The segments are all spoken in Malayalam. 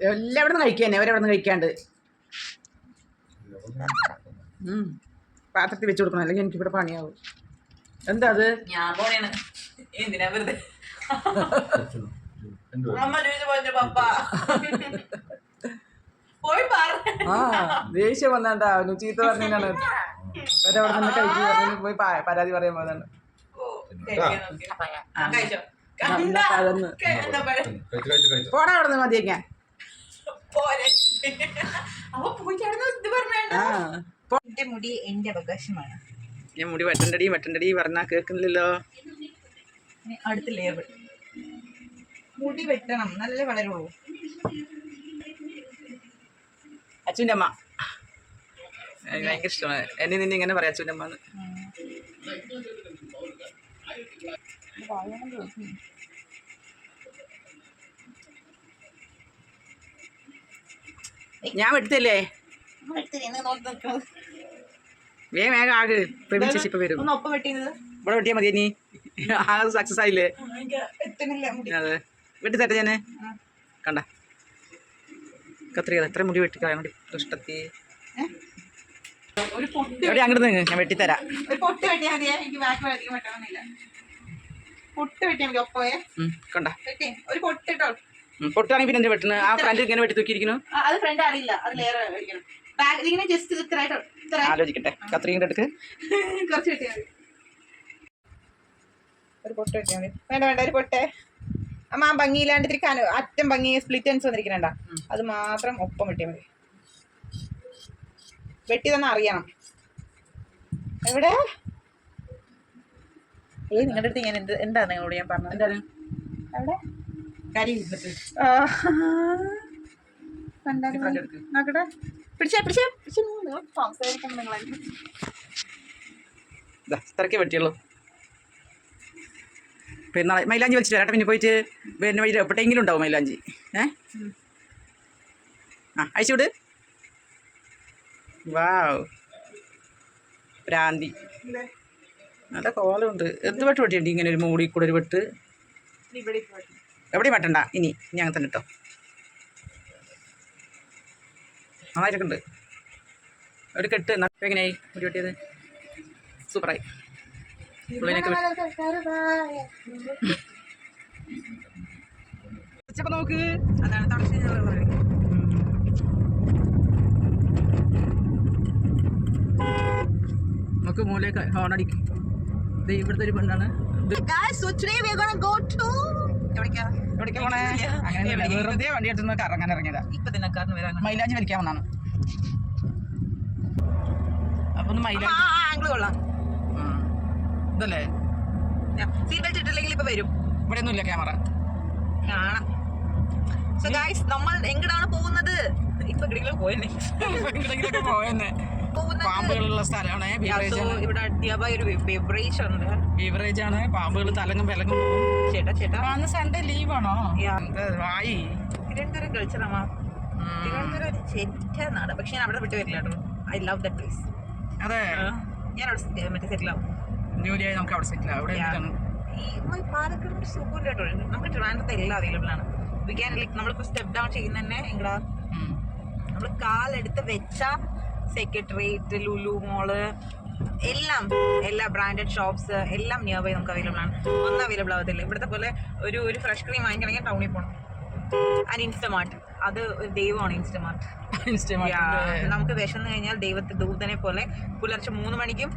എല്ലാം ഇവിടെ നിന്ന് കഴിക്കാൻ അവരവിടെ നിന്ന് കഴിക്കാണ്ട്. പാത്രത്തിൽ വെച്ച് കൊടുക്കണം അല്ലെങ്കിൽ എനിക്ക് ഇവിടെ പണിയാവും. എന്താ അത്? ഞാൻ പോണേണ്. എന്തിനാ വെറുതെ? ദേഷ്യം വന്നാണ്ടാ അവന് ചീത്ത പറഞ്ഞാണ് അവരവിടെ നിന്ന് കഴിച്ചു പോയി പരാതി പറയാൻ പോകുന്നുണ്ട് പോടാ അവിടെ നിന്ന് മതിയേക്കാൻ. എന്റെ മുടി എന്റെ അവകാശമാണ്. ഞാൻ മുടി വെട്ടണ്ടടി വെട്ടണ്ടടി പറഞ്ഞാ കേൾക്കുന്നില്ലല്ലോ. അടുത്ത ലെയർ മുടി വെട്ടണം നല്ല വളരുള്ളൂ. അച്ഛന്റെ അമ്മ. എനിക്ക് ഭയങ്കര ഇഷ്ടമാണ്. എന്നെ നിന്നെ ഇങ്ങനെ പറയാം അച്ഛന്റെ അമ്മ എന്ന് ഞാൻ വെട്ടല്ലേ വേഗം വേഗം ആകെ. പ്രേമിച്ച ഇപ്പൊ വരും. ഇവിടെ വെട്ടിയാ മതി നീ ആ സക്സസ് ആയില്ലേ അതെ. വെട്ടി തരട്ടെ ഞാൻ. കണ്ട. കത്രിക എത്ര മുടി വെട്ടിക്കളയാൻ വേണ്ടി ഇഷ്ടത്തി ഒരു പൊട്ട് എവിടെ അങ്ങോട്ട് ഞാൻ വെട്ടിത്തരാം പൊട്ട് വെട്ടി എനിക്ക് ഒപ്പയെ കണ്ട? വെട്ടി. ഒരു പൊട്ട് ഇട്ടോ പൊട്ടാണെങ്കിൽ പിന്നെ എന്ത് വെട്ടുന്നത് ആ ഫ്രണ്ട് ഇങ്ങനെ വെട്ടി തൂക്കിയിരിക്കുന്നു? അത് ഫ്രണ്ട് അറിയില്ല. അത് ലെയർ അടിക്കണം ബാക്ക് ഇതിങ്ങനെ ജസ്റ്റ് ഇത്രയായിട്ടോ ഇത്ര ആലോചിക്കട്ടെ. കത്രികയുടെ അടുത്ത് കുറച്ച് വെട്ടിയാൽ മതി. ഒരു പൊട്ട് വെട്ടിയാൽ മതി. വേണ്ട വേണ്ട ഒരു പൊട്ടേ. അമ്മ ആ ഭംഗിയില്ലാണ്ട് ഇത്തിരി കന അറ്റം ഭംഗി സ്പ്ലിറ്റ് എൻസ് വന്നിരിക്കണണ്ട. അത് മാത്രം ഒപ്പം വെട്ടിയാൽ മതി. വെട്ടി തന്നെ അറിയണം. എവിടെ? ഏയ് നിങ്ങളുടെ അടുത്ത് ഞാൻ എന്ത് നിങ്ങളോട് ഞാൻ പറഞ്ഞത്? എന്താണ്? അവിടെ കരി നോക്കട്ടെ. പിടിച്ചേ പിടിച്ചേ സംസാരിക്കണം പിന്നെ മൈലാഞ്ചി വലിച്ചിട്ട് വരാട്ടെ പിന്നെ പോയിട്ട് പിന്നെ വഴി എപ്പോഴെങ്കിലും ഉണ്ടാവും മൈലാഞ്ചി. ഏ? ആ അയച്ചു വിട്. വാവ്. ഭ്രാന്തി നല്ല കോലമുണ്ട്. എന്ത് വെട്ട് വെട്ടിയുണ്ട് ഇങ്ങനെ ഒരു മൂടി കൂടെ ഒരു വെട്ട്. എവിടെയും വെട്ടണ്ട. ഇനി അങ്ങനെ തന്നെ കേട്ടോ ഉണ്ട്. ഒരു കെട്ട് എങ്ങനെയായി? മുടി വെട്ടിയത്? സൂപ്പറായി. നമുക്ക് മൂലയൊക്കെ ഹോണടിക്കും ഇവിടുത്തെ ഒരു പെണ്ണാണ്. എവിടേക്കാ? പോണേ? അങ്ങനെ വെറുതെ വണ്ടി എടുത്തുനിന്ന് കറങ്ങാൻ ഇറങ്ങിയതാ. മൈലാഞ്ചി വലിക്കാൻ വന്നാണ്. അപ്പൊ ഒന്ന് മൈലാഞ്ചി കൊള്ളാം. ഇതല്ലേ? സീറ്റ് ബെൽറ്റ് ഇട്ടില്ലെങ്കിൽ ഇപ്പൊ വരും. ഇവിടെ ഒന്നും ഇല്ല ക്യാമറ കാണാം. സോ ഗായ്സ് നമ്മൾ എങ്ങടാണ് പോകുന്നത്? ഇപ്പൊ എവിടെയെങ്കിലും പോയല്ലേ എവിടെയെങ്കിലുമൊക്കെ പോയെന്നെ. പാമ്പുകളുള്ള സ്ഥലമാണ്. ബീവറേജ് ഇവിടെ അധ്യാപക ഒരു ബെവറേജ് ഉണ്ട്. ബീവറേജ് ആണ്. പാമ്പുകൾ തലങ്ങും വിലങ്ങും ചേട്ടാ ചേട്ടാ. അന്ന് സൺഡേ ലീവാണോ. വായി. തിരുവനന്തപുരം കളിച്ചതമാ. തിരുവനന്തപുരം ഒരു ചെറ്റ നാട് പക്ഷെ ഞാൻ അവിടെ വിട്ട് വരില്ല കേട്ടോ. ഐ ലവ് ദ പ്ലേസ് അതെ. ഞാൻ അവിടെ മറ്റേ സെറ്റിൽ ആവും. ജോലിയായി നമുക്ക് അവിടെ സെറ്റിൽ അവിടെ ഈ പാലക്കാട് ഒരു സുഖമില്ല കേട്ടോ. നമുക്ക് ട്രിവാൻഡ്രത്ത് എല്ലാം അവൈലബിൾ ആണ്. വി ക്യാൻ ലൈക്ക് നമ്മളിപ്പോൾ സ്റ്റെപ്പ് ഡൗൺ ചെയ്യുന്ന തന്നെ എങ്ങടാ. നമ്മൾ കാലെടുത്ത് വെച്ച സെക്രട്ടേറിയറ്റ് ലുലു മോൾ എല്ലാം എല്ലാ ബ്രാൻഡഡ് ഷോപ്സ് എല്ലാം നിയർ ബൈ നമുക്ക് അവൈലബിൾ ആണ്. ഒന്നും അവൈലബിൾ ആവത്തില്ല. ഇവിടുത്തെ പോലെ ഒരു ഒരു ഫ്രഷ് ക്രീം വാങ്ങിക്കണമെങ്കിൽ ടൗണിൽ പോകണം ആൻഡ് ഇൻസ്റ്റമാർട്ട് അത് ഒരു ദൈവമാണ് ഇൻസ്റ്റമാർട്ട് നമുക്ക് വിശന്ന് കഴിഞ്ഞാൽ ദൈവത്തെ ദൂതനെ പോലെ പുലർച്ചെ മൂന്ന് മണിക്കും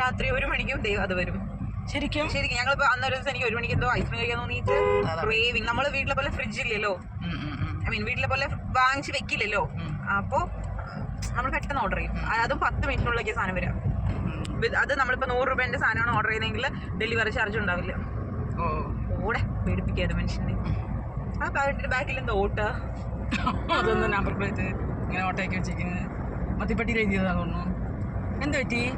രാത്രി ഒരു മണിക്കും ദൈവം അത് വരും. ശരിക്കും? ശരിക്കും. ഞങ്ങളിപ്പോ അന്നൊരു ദിവസം എനിക്ക് ഒരു മണിക്ക് എന്തോ ഐസ്ക്രീം കഴിക്കാൻ തോന്നിയിട്ട് ക്രേവിങ് നമ്മൾ വീട്ടിലെ പോലെ ഫ്രിഡ്ജ് ഇല്ലല്ലോ. ഐ മീൻ വീട്ടിലെ പോലെ വാങ്ങിച്ച് വെക്കില്ലല്ലോ. അപ്പോ അപ്പോൾ നമ്മൾ പെട്ടെന്ന് ഓർഡർ ചെയ്യും. അത് പത്ത് മിനിറ്റിനുള്ളിലേക്ക് സാധനം വരാം. അത് നമ്മളിപ്പോൾ നൂറ് രൂപേന്റെ സാധനമാണ് ഓർഡർ ചെയ്തെങ്കിൽ ഡെലിവറി ചാർജ് ഉണ്ടാവില്ല. ഓ. കൂടെ പേടിപ്പിക്കാതെ മനുഷ്യനെ. ആ ബാഗിന്റെ ബാക്കിൽ എന്താ ഓട്ട? അതൊന്ന് നമ്പർ പ്ലേറ്റ് ഇങ്ങനെ ഓട്ടയൊക്കെ വെച്ചിരിക്കുന്നത്. മത്തിപ്പട്ടിയിൽ എഴുതിയതാ തോന്നുന്നു. എന്ത് പറ്റി?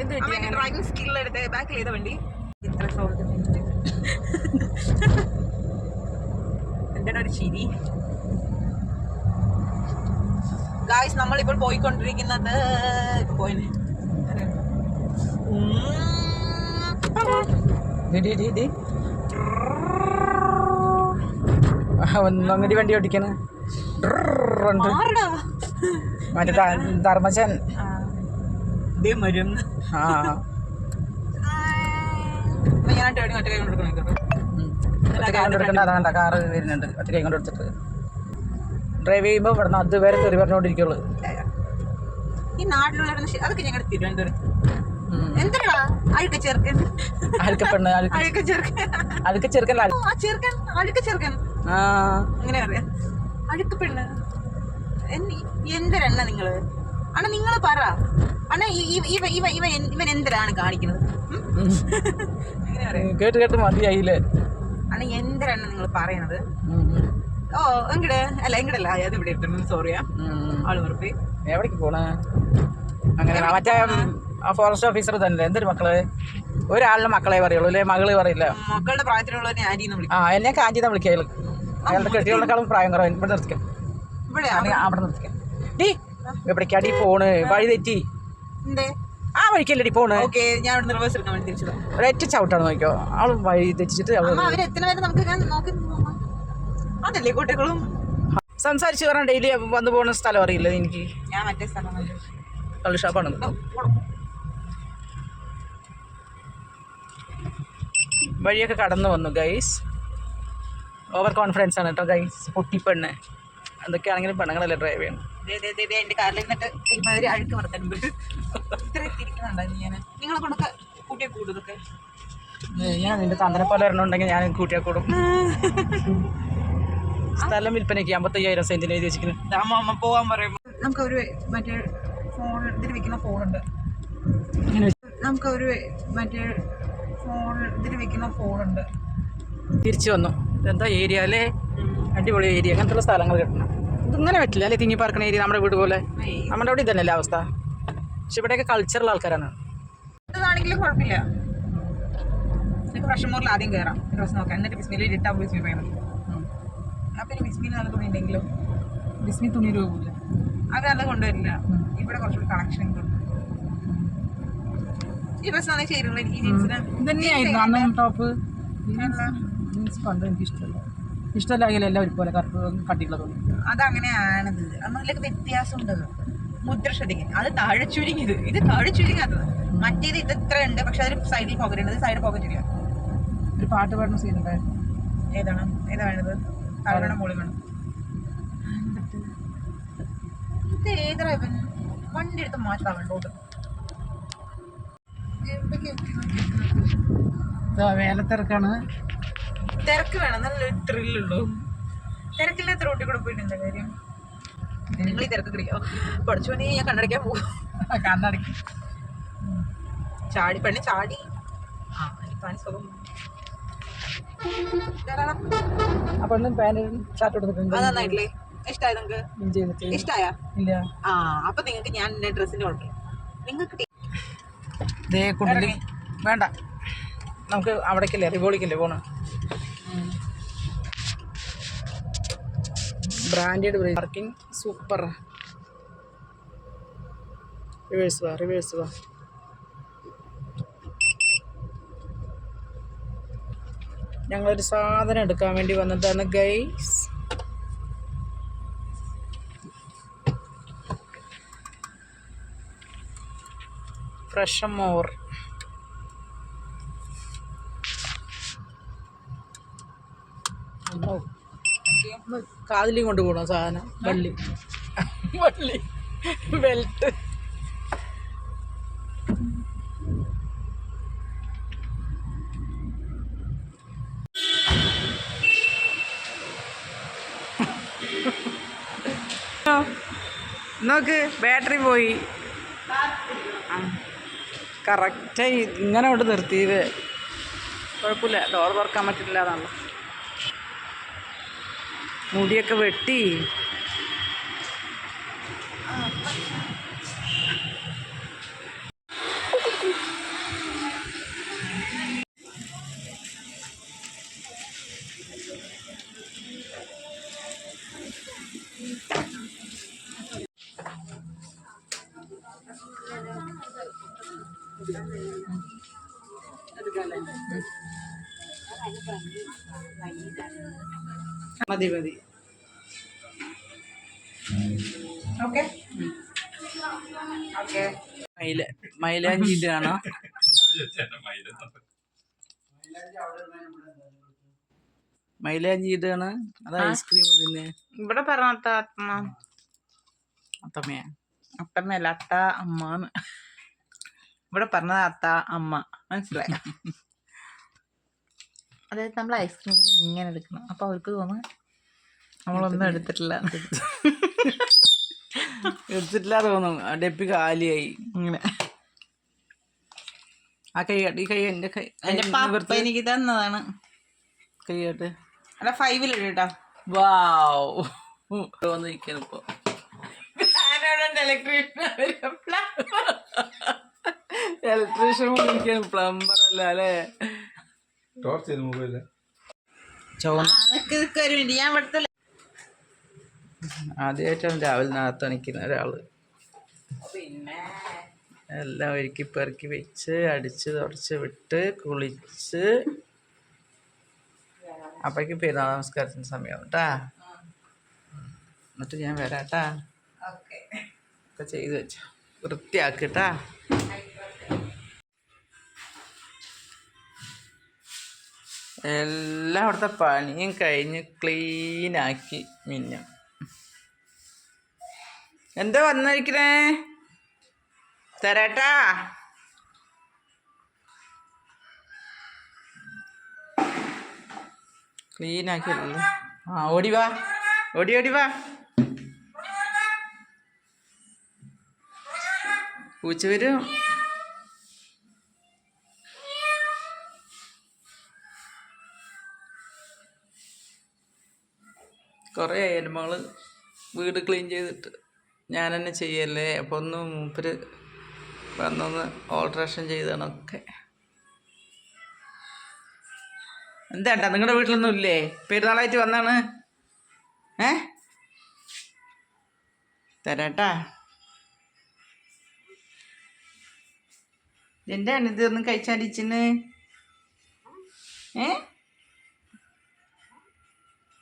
എന്ത് പറ്റി ഡ്രൈവിംഗ് സ്കിൽ എടുത്ത് ബാക്കിൽ ചെയ്ത വണ്ടി. ഇത്ര എന്താണ് ഒരു ചിരി? ഗായ്സ് നമ്മളിപ്പോൾ പോയിക്കൊണ്ടിരിക്കുന്നത് പോയിന്. ഒന്നങ്ങടി വണ്ടി ഓടിക്കണ്. മറ്റേ ധർമ്മച്ചൻ. ആ. ഞാനായിട്ട് ഒറ്റ കൈ കൊണ്ടെടുക്കണം ഒറ്റ കൈ കൊണ്ടെടുക്കണ്ട അതാണ്ട കാറ് വരുന്നുണ്ട്. ഒറ്റ കൈ കൊണ്ടെടുത്തിട്ട് ഡ്രൈവ് ചെയ്യുമ്പോൾ ഇവിടെ നിന്ന് അതുവരെ തെറി പറഞ്ഞുകൊണ്ടിരിക്കുള്ളൂ ഈ നാട്ടിലുള്ള അതൊക്കെ ഞങ്ങളുടെ തിരുവനന്തപുരം. എന്തിനാ? അഴുക്ക ചെറുക്കൻ. അഴുക്ക പെണ്ണ് അഴുക്ക. അഴുക്ക ചെറുക്കൻ. അഴുക്ക ചെറുക്കല്ല ആ ചെറുക്കൻ അഴുക്ക ചെറുക്കൻ. ആ. അങ്ങനെ പറയാ അഴുക്ക് പെണ്ണ്. എന്നി- എന്തിരെണ്ണ നിങ്ങൾ? അണ്ണ നിങ്ങൾ പറ. ഈ- ഇവ ഇവ ഇവ ഇവൻ എന്തരാണ് കാണിക്കുന്നത്? കേട്ട് കേട്ട് മതിയായില്ലേ? അണ എന്തരാണ് നിങ്ങൾ പറയണത്. ഓ എങ്ങടെ അല്ല എങ്ങടല്ല അത് ഇവിടെ ഇട്ടു സോറിയാ ആൾ മറുപടി എവിടേക്ക് പോണേ? അങ്ങനെ മറ്റേ ഫോറസ്റ്റ് ഓഫീസർ തന്നെ എന്തൊരു മക്കൾ? ഒരാളുടെ മക്കളെ പറയുള്ളൂ അല്ലെ? മകൾ പറയില്ല. മക്കളുടെ പ്രായത്തിലുള്ളവനെ ആന്റിന്ന് വിളിക്കും. ആ എന്നെ കാഞ്ചിത വിളിക്കുക അയാൾ അയാളുടെ കെട്ടികളെക്കാളും പ്രായം കുറവ്. ഇവിടെ നിർത്തിക്കാം. ഇവിടെ അവിടെ? നിർത്തിക്കാം. ഡീ എവിടേക്കാടി പോണ്? വഴി തെറ്റി. ആ വഴിക്കല്ലടി പോണ്? ഫോണ് ഞാൻ ഒരൊറ്റ ചവിട്ടാണ് നോക്കിയോ അവൾ വഴി തെറ്റിച്ചിട്ട് അവർ എത്ര വരെ നമുക്ക് നോക്കി. അതല്ലേ കുട്ടികളും? സംസാരിച്ച് പറഞ്ഞാൽ ഡെയിലി വന്നു പോകുന്ന സ്ഥലം അറിയില്ല എനിക്ക്. ഞാൻ മറ്റേ സ്ഥലം കള്ളി ഷാപ്പാണ്. വഴിയൊക്കെ കടന്നു വന്നു ഗൈസ് ഓവർ കോൺഫിഡൻസ് ആണ് കേട്ടോ ഗൈസ് പൊട്ടിപ്പെണ്ണ് എന്തൊക്കെയാണെങ്കിലും പെണ്ണുങ്ങളല്ലേ ഡ്രൈവ് ചെയ്യണം. എന്റെ കാറിൽ അഴുക്ക് വർത്തനുണ്ട് ഇത്ര ഞാൻ നിങ്ങളെ കൊണ്ടൊക്കെ കൂട്ടിയെ കൂടുതലൊക്കെ ഞാൻ നിന്റെ തന്തനെ പോലെ വരണുണ്ടെങ്കിൽ ഞാൻ കൂട്ടിയാൽ കൂടും സ്ഥലം വിൽപ്പനയ്ക്ക് അമ്പത്തയ്യായിരം സെന്റിന് എഴുതി വെച്ചിരിക്കുന്നത് അമ്മ അമ്മ പോവാൻ പറയുമ്പോ. നമുക്ക് ഒരു മറ്റേ ഫോൺ ഇതിൽ വെക്കുന്ന ഫോണുണ്ട് നമുക്ക് ഒരു മറ്റേ ഫോൺ ഇതിൽ വെക്കുന്ന ഫോണുണ്ട് തിരിച്ചു വന്നു. എന്താ ഏരിയ അല്ലേ? അടിപൊളി ഏരിയ അങ്ങനത്തെ സ്ഥലങ്ങൾ കിട്ടണം. ഇതിങ്ങനെ പറ്റില്ല അല്ലേ? തിങ്ങി പാർക്കണ ഏരിയ നമ്മുടെ വീട് പോലെ. നമ്മുടെ അവിടെ ഇതന്നെയല്ലേ അവസ്ഥ. പക്ഷെ ഇവിടെയൊക്കെ കൾച്ചറൽ ആൾക്കാരാണ്. ഇതാണെങ്കിലും കുഴപ്പമില്ല. എനിക്ക് പ്രഷമോറിൽ ആദ്യം കയറാം ഡ്രസ് നോക്കാം. എന്നിട്ട് ബിസ്മിയിൽ ഇട്ടാൽ പോയി സ്വീപ് ചെയ്യണം ഉം. അപ്പം ഇനി ബിസ്മിയിൽ നല്ല തുണി ഉണ്ടെങ്കിലും ബിസ്മി തുണി രൂപമില്ല. അവരത് കൊണ്ടുവരില്ല. ഇവിടെ കുറച്ചുകൂടി കളക്ഷൻ ഉണ്ട്. ഈ ഡ്രസ് ആണെങ്കിൽ ചേരുള്ളൂ ഈ ജീൻസിന് ഇതന്നെയായിരുന്നു അന്ന് ടോപ്പ് ജീൻസ് കണ്ടു? എനിക്ക് ഇഷ്ടമല്ല. ഇഷ്ടമല്ല എല്ലാം ഒരുപോലെ കറുപ്പ് കട്ടിയുള്ളത്. അതങ്ങനെയാണത്. അതിലേക്ക് വ്യത്യാസമുണ്ട്. മുദ്ര ശ്രദ്ധിക്കുന്നത് അത് താഴെ ചുരുങ്ങിയത്. ഇത് താഴെ ചുരുങ്ങാത്തത്. മറ്റേത് ഇത് ഇത്ര ഉണ്ട് പക്ഷെ അതിന് സൈഡിൽ പോക്കറ്റ് ഉണ്ട്. സൈഡ് പോക്കറ്റ് ഇല്ല ഒരു പാട്ട് പാടുന്ന സീൻ ഉണ്ടായിരുന്നു ഏതാണ്? ഏതാ വേണ്ടത്? താഴെ വേണം മുകളിൽ വേണം ഇത് ഏതാ ഇവൻ? വണ്ടി എടുത്ത് മാറ്റാ വേണ്ടോട്ട് വേലത്തിരക്കാണ് തിരക്ക് വേണം. നല്ലൊരു ത്രില്ലുള്ളൂ തിരക്കില്ലാത്ത റോട്ടിൽ കൂടെ പോയിട്ട് എന്താ കാര്യം? നിങ്ങൾ ഈ തിരക്ക് കിടിക്കോ പഠിച്ചോനെ ഞാൻ കണ്ണടയ്ക്കാൻ പോകും കണ്ണടക്കി ചാടി പണി ചാടി. ആ ഇപ്പാണ് സുഖം. ആ പെണ്ണും പാന്റും ഷർട്ട് എടുത്തിട്ടുണ്ട് അത് നന്നായിട്ടില്ലേ? ഇഷ്ടമായി നിങ്ങൾക്ക് ഇൻ ചെയ്തിട്ട്? ഇഷ്ടായ? ഇല്ല. ആ അപ്പൊ നിങ്ങൾക്ക് ഞാൻ എന്റെ ഡ്രസ്സിന്റെ ഓർഡർ നിങ്ങൾക്ക് ടി- ദേ കുണ്ടിൽ. വേണ്ട. നമുക്ക് അവിടേക്കല്ലേ റിവോളിക്കല്ലേ പോണ? Branded parking super. റിവേഴ്സ് വാ റിവേഴ്സ് വാ. ഞങ്ങളൊരു സാധനം എടുക്കാൻ വേണ്ടി വന്നതാണ് ഗൈസ് ഫ്രഷ് മോർ കാതിലും കൊണ്ട് പോകണം സാധനം വള്ളി വള്ളി ബെൽറ്റ് നോക്ക് ബാറ്ററി പോയി. കറക്റ്റായി ഇങ്ങനെ കൊണ്ട് നിർത്തിയത്. കുഴപ്പമില്ല ഡോർ തുറക്കാൻ പറ്റില്ല എന്നാണ് മുടിയൊക്കെ വെട്ടി. മതി മതി. ഓക്കെ. ഓക്കെ. മൈല മൈലാഞ്ചിയിലാണോ മൈലാഞ്ചി. അത് ഐസ്ക്രീം തിന്നെ. ഇവിടെ പറഞ്ഞ അത്തമ്മ. അത്തമ്മയാ. അത്തമ്മയല്ല അത്ത അമ്മാന്ന്. ഇവിടെ പറഞ്ഞത് അത്ത അമ്മ. മനസ്സിലായി? അതായത് നമ്മൾ ഐസ്ക്രീം ഇങ്ങനെ എടുക്കണം. അപ്പൊ അവർക്ക് തോന്നുന്നു നമ്മളൊന്നും എടുത്തിട്ടില്ല. എടുത്തിട്ടില്ല. തോന്നും. ഡെപ്പി കാലിയായി. ഇങ്ങനെ. ആ കൈ ഈ കൈ എന്റെ കൈ. എന്റെ പാപ്പ എനിക്ക് തന്നതാണ്. കൈ കാട്ട്. അല്ല ഫൈവിൽ ഇടട്ടാ വാവ്. വന്നിരിക്കുന്നു ഇപ്പൊ. ഇലക്ട്രീഷ്യൻ വിളിക്കണം പ്ലംബർ അല്ല അല്ലേ? ടോർച്ച് ചെയ്ത് മൊബൈൽ ആദ്യമായിട്ടാണ് രാവിലെ നാളത്ത് അണിക്കുന്ന ഒരാൾ. പിന്നെ? എല്ലാം ഒരുക്കി പെറുക്കി വെച്ച് അടിച്ച് തുടച്ച് വിട്ട് കുളിച്ച്. അപ്പക്ക് പെരുന്നാൾ നമസ്കാരത്തിന് സമയമാവും കേട്ടാ എന്നിട്ട് ഞാൻ വരാട്ടാ. ഒക്കെ ചെയ്ത് വെച്ചോ. വൃത്തിയാക്കിട്ടാ എല്ലാം അവിടുത്തെ പണിയും കഴിഞ്ഞ് ക്ലീനാക്കി മിന്നം. എന്താ വന്നിരിക്കണേ? തരാട്ടാ. ക്ലീനാക്കിയല്ലോ ആ ഓടി വാ. ഓടി ഓടി വാ. പൂച്ച വരും. കുറേ ആയാലും മകൾ വീട് ക്ലീൻ ചെയ്തിട്ട് ഞാൻ തന്നെ ചെയ്യല്ലേ? അപ്പോൾ ഒന്ന് മൂപ്പര് വന്നൊന്ന് ഓൾട്രേഷൻ ചെയ്തണൊക്കെ. എന്താണ്ടാ നിങ്ങളുടെ വീട്ടിലൊന്നും ഇല്ലേ? പെരുന്നാളായിട്ട് വന്നാണ്? ഏ? തരാട്ടാ. എന്താണ് ഇതൊന്നും കഴിച്ചാലിച്ചിന് ഏ?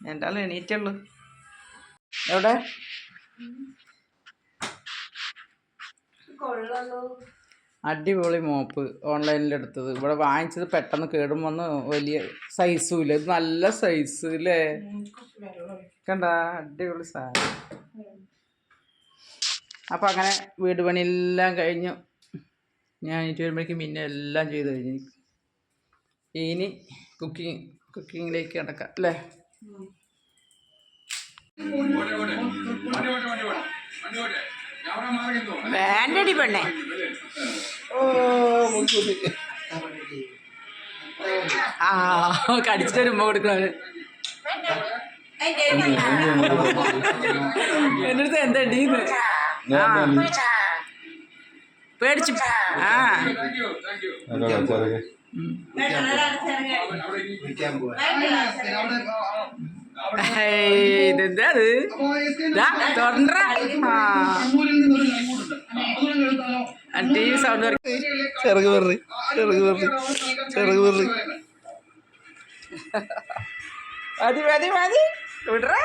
രണ്ടാളും എണീറ്റുള്ളൂ. എവിടെ? അടിപൊളി മോപ്പ് ഓൺലൈനിൽ എടുത്തത്. ഇവിടെ വാങ്ങിച്ചത് പെട്ടെന്ന് കേടും വന്ന് വലിയ സൈസും ഇല്ല. ഇത് നല്ല സൈസ് അല്ലേ കണ്ട? അടിപൊളി സാധനം. അപ്പം അങ്ങനെ വീട് പണിയെല്ലാം കഴിഞ്ഞു. ഞാൻ എനിക്ക് വരുമ്പോഴേക്കും പിന്നെ എല്ലാം ചെയ്ത് കഴിഞ്ഞു. ഇനി കുക്കിംഗ് കുക്കിങ്ങിലേക്ക് കിടക്കാം അല്ലേ? വേണ്ടടി പെണ്ണെ. ആ കടിച്ചിട്ട് വരുമ്പോ കൊടുക്കണത് എന്റെ അടുത്ത് എന്താ ഡീന്ന് ആ. പേടിച്ചു ആ. ഇതെന്താ അത്? ടി വി സൗണ്ട് ചെറുക് വെറി ചെറുക് വെറി ചെറുക് വെറി. മതി മതി മതി. വിടറാ.